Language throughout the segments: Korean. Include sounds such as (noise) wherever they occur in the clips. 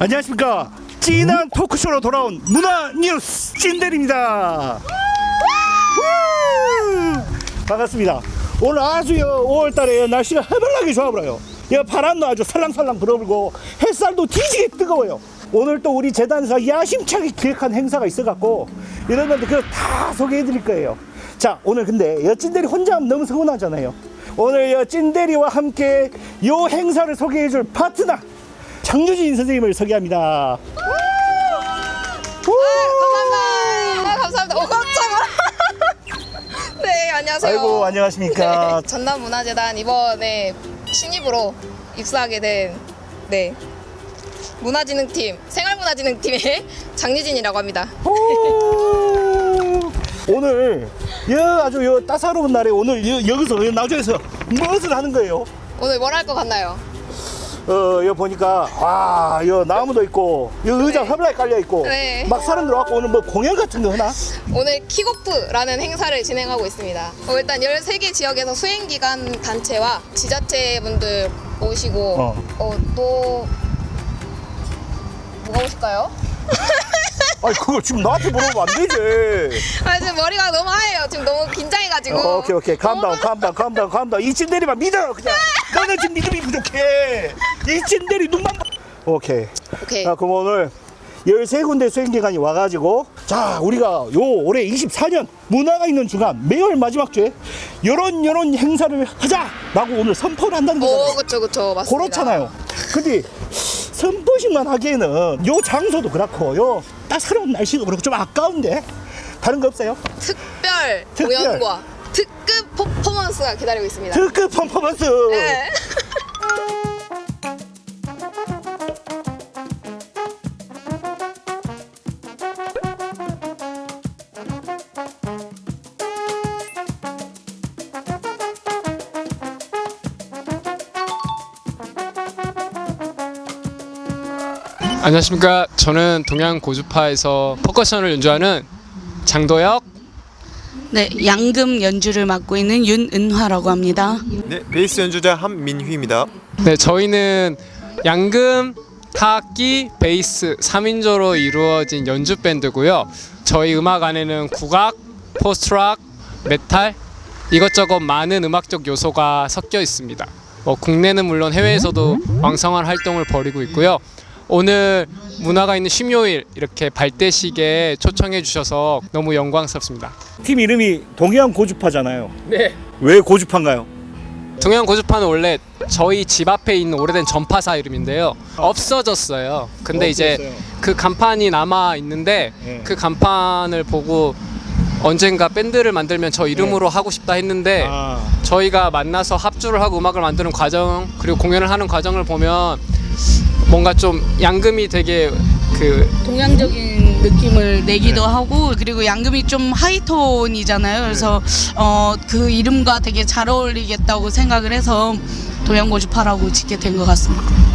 안녕하십니까? 진한 토크쇼로 돌아온 문화 뉴스 찐델입니다. 우! 반갑습니다. 오늘 아주 5월달에 날씨가 해발나게 좋아 보여요. 여 바람도 아주 살랑살랑 불어불고 햇살도 뒤지게 뜨거워요. 오늘 또 우리 재단에서 야심차게 기획한 행사가 있어갖고 여러분들 그거 다 소개해 드릴 거예요. 자 오늘 근데 여 찐대리 혼자 하면 너무 서운하잖아요. 오늘 여 찐대리와 함께 요 행사를 소개해 줄 파트너 장유진 선생님을 소개합니다 우! 감사합니다. 아, 감사합니다. 오, 깜짝아. (laughs) 네, 안녕하세요. 아이고 안녕하십니까 네, 전남문화재단 이번에 신입으로 입사하게 된 네. 문화진흥팀, 생활문화진흥팀의 (laughs) 장유진이라고 합니다. 오! 오늘 여 아주 여 따사로운 날에 오늘 여, 여기서 여 나주에서 무엇을 하는 거예요? 오늘 뭘 할 것 같나요? 어, 여 보니까 와, 여 나무도 있고, 여 의자 네. 화분에 깔려 있고, 네. 막 사람들 와갖고 오늘 뭐 공연 같은 거 하나? 오늘 킥오프라는 행사를 진행하고 있습니다. 어, 일단 13개 지역에서 수행기관 단체와 지자체분들 오시고 어. 어, 또 뭐가 오실까요? (laughs) 아니 그걸 지금 나한테 물어보면 안 되지. 아 지금 머리가 너무 하얘요. 지금 너무 긴장해가지고. 어, 오케이 오케이, 감다운, 너무 감다운, 감다운, 감다운. 이 찐대리만 믿어 그냥. 너는 지금 믿음이 부족해. 이 찐대리 눈만. 봐. 오케이. 오케이. 자, 그럼 오늘 13군데 수행기관이 와가지고 자 우리가 요 올해 24년 문화가 있는 주간 매월 마지막 주에 요런 요런 행사를 하자라고 오늘 선포를 한다는 오, 거잖아요 그쵸, 그쵸. 맞습니다. 그렇잖아요 근데 선포식만 하기에는 요 장소도 그렇고 요 따사로운 날씨도 그렇고 좀 아까운데 다른 거 없어요? 특별, 특별. 공연과 특급 퍼포먼스가 기다리고 있습니다. 특급 퍼포먼스 네. 안녕하십니까. 저는 동양 고주파에서 퍼커션을 연주하는 장도혁. 네, 양금 연주를 맡고 있는 윤은화라고 합니다. 네, 베이스 연주자 한민휘입니다. 네, 저희는 양금, 타악기, 베이스 3인조로 이루어진 연주 밴드고요. 저희 음악 안에는 국악, 포스트락, 메탈 이것저것 많은 음악적 요소가 섞여 있습니다. 뭐 국내는 물론 해외에서도 왕성한 활동을 벌이고 있고요. 오늘 문화가 있는 쉼요일 이렇게 발대식에 초청해 주셔서 너무 영광스럽습니다. 팀 이름이 동해안 고주파잖아요 네. 왜 고주파인가요? 동양 고주파는 원래 저희 집 앞에 있는 오래된 전파사 이름인데요. 없어졌어요. 근데 이제 없어졌어요. 그 간판이 남아 있는데 네. 그 간판을 보고 언젠가 밴드를 만들면 저 이름으로 하고 싶다 했는데 아, 저희가 만나서 합주를 하고 음악을 만드는 과정 그리고 공연을 하는 과정을 보면 뭔가 좀 양금이 되게 그 동양적인 느낌을 내기도 하고 그리고 양금이 좀 하이톤이잖아요. 그래서 어, 그 이름과 되게 잘 어울리겠다고 생각을 해서 동양고주파라고 짓게 된 것 같습니다.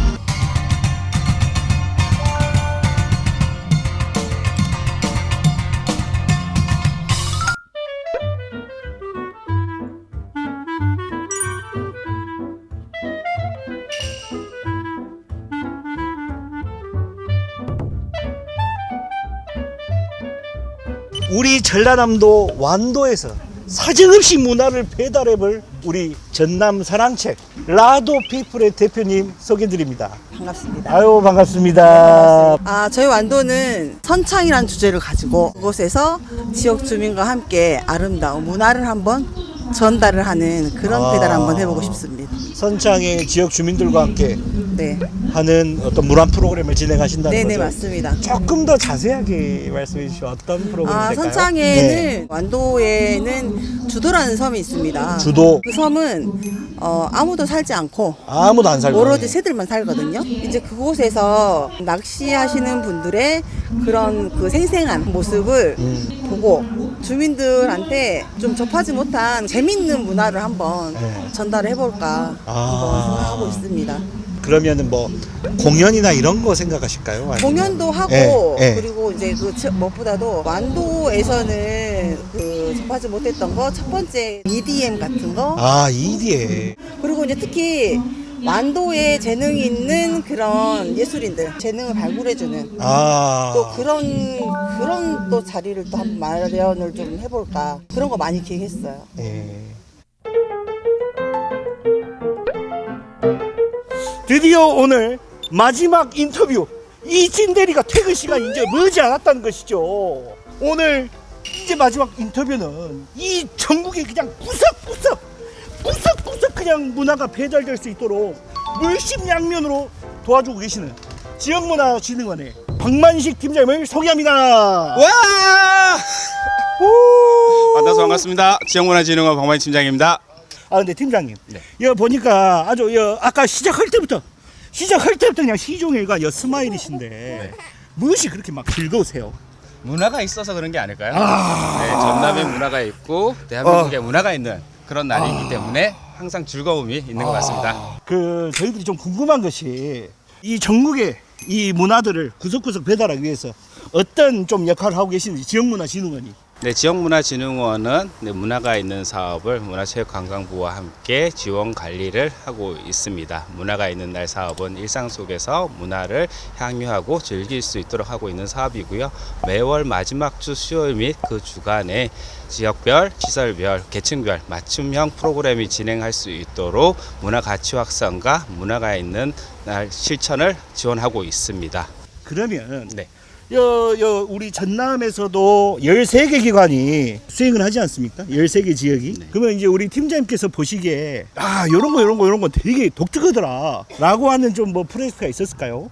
우리 전라남도 완도에서 사정없이 문화를 배달해볼 우리 전남 사랑책 라도 피플의 대표님 소개드립니다. 반갑습니다. 아유 반갑습니다. 아, 저희 완도는 선창이라는 주제를 가지고 그곳에서 지역 주민과 함께 아름다운 문화를 한번 전달을 하는 그런 아. 배달 한번 해보고 싶습니다. 선창의 지역 주민들과 함께 네, 하는 어떤 문화 프로그램을 진행하신다는 네네 거죠. 맞습니다. 조금 더 자세하게 말씀해 주시면 어떤 프로그램이 아? 선창에는 네. 완도에는 주도라는 섬이 있습니다. 주도 그 섬은 어, 아무도 살지 않고 아무도 안 살고 오로지 새들만 살거든요. 이제 그곳에서 낚시하시는 분들의 그런 그 생생한 모습을 음. 보고 주민들한테 좀 접하지 못한 재 밌는 문화를 한번 네. 전달을 해볼까 아. 생각하고 있습니다. 그러면은 뭐 공연이나 이런 거 생각하실까요? 아니면- 공연도 하고 예, 예. 그리고 이제 그 저- 무엇보다도 완도에서는 그 접하지 못했던 거 첫 번째 EDM 같은 거 아 EDM 그리고 이제 특히 완도에 재능이 있는 그런 예술인들 재능을 발굴해주는 아. 또 그런 그런 또 자리를 또 한번 마련을 좀 해볼까 그런 거 많이 기획했어요. 예. 드디어 오늘 마지막 인터뷰 이진 대리가 퇴근 시간 이제 머지 않았다는 것이죠. 오늘 이제 마지막 인터뷰는 이 전국에 그냥 구석구석 구석 그냥 문화가 배달될 수 있도록 물심양면으로 도와주고 계시는 지역문화진흥원의 박만식 팀장님을 소개합니다. 와! 오! 만나서 반갑습니다. 지역문화진흥원 박만희 팀장입니다. 아 근데 팀장님 네. 이거 보니까 아주 여 아까 시작할 때부터 시작할 때부터 그냥 시종일관 여 스마일이신데 네. 무엇이 그렇게 막 즐거우세요? 문화가 있어서 그런 게 아닐까요? 아. 네, 전남에 문화가 있고 대한민국에 문화가 있는 그런 날이기 때문에 항상 즐거움이 있는 것 같습니다. 그 저희들이 좀 궁금한 것이 이 전국의 이 문화들을 구석구석 배달하기 위해서 어떤 좀 역할을 하고 계시는지 지역문화진흥원이 네, 지역문화진흥원은 네, 문화가 있는 사업을 문화체육관광부와 함께 지원 관리를 하고 있습니다. 문화가 있는 날 사업은 일상 속에서 문화를 향유하고 즐길 수 있도록 하고 있는 사업이고요. 매월 마지막 주 수요일 및 그 주간에 지역별, 시설별, 계층별 맞춤형 프로그램이 진행할 수 있도록 문화 가치 확산과 문화가 있는 날 실천을 지원하고 있습니다. 그러면 네. 여, 여 우리 전남에서도 13개 기관이 수행을 하지 않습니까? 13개 지역이. 네. 그러면 이제 우리 팀장님께서 보시기에 아, 요런 거 요런 거 요런 거 되게 독특하더라. 라고 하는 좀 뭐 프로젝트가 있었을까요?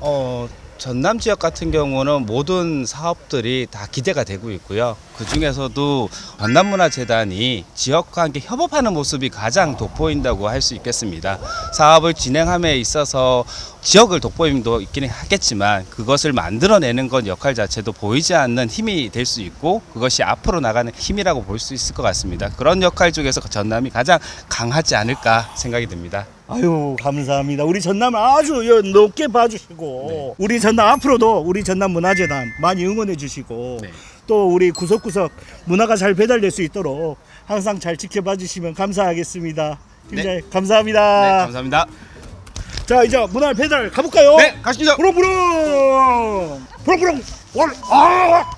어, 전남 지역 같은 경우는 모든 사업들이 다 기대가 되고 있고요. 그 중에서도 전남문화재단이 지역과 함께 협업하는 모습이 가장 돋보인다고 할 수 있겠습니다. 사업을 진행함에 있어서 지역을 돋보임도 있기는 하겠지만 그것을 만들어내는 건 역할 자체도 보이지 않는 힘이 될 수 있고 그것이 앞으로 나가는 힘이라고 볼 수 있을 것 같습니다. 그런 역할 중에서 전남이 가장 강하지 않을까 생각이 듭니다. 아유 감사합니다. 우리 전남 아주 여- 높게 봐주시고 우리 전남 앞으로도 우리 전남 문화재단 많이 응원해 주시고 네. 또 우리 구석구석 문화가 잘 배달될 수 있도록 항상 잘 지켜봐 주시면 감사하겠습니다. 팀장님 감사합니다. 네, 감사합니다. 자 이제 문화 배달 가볼까요? 네, 가시죠. 부릉부릉 부릉부릉 월 아!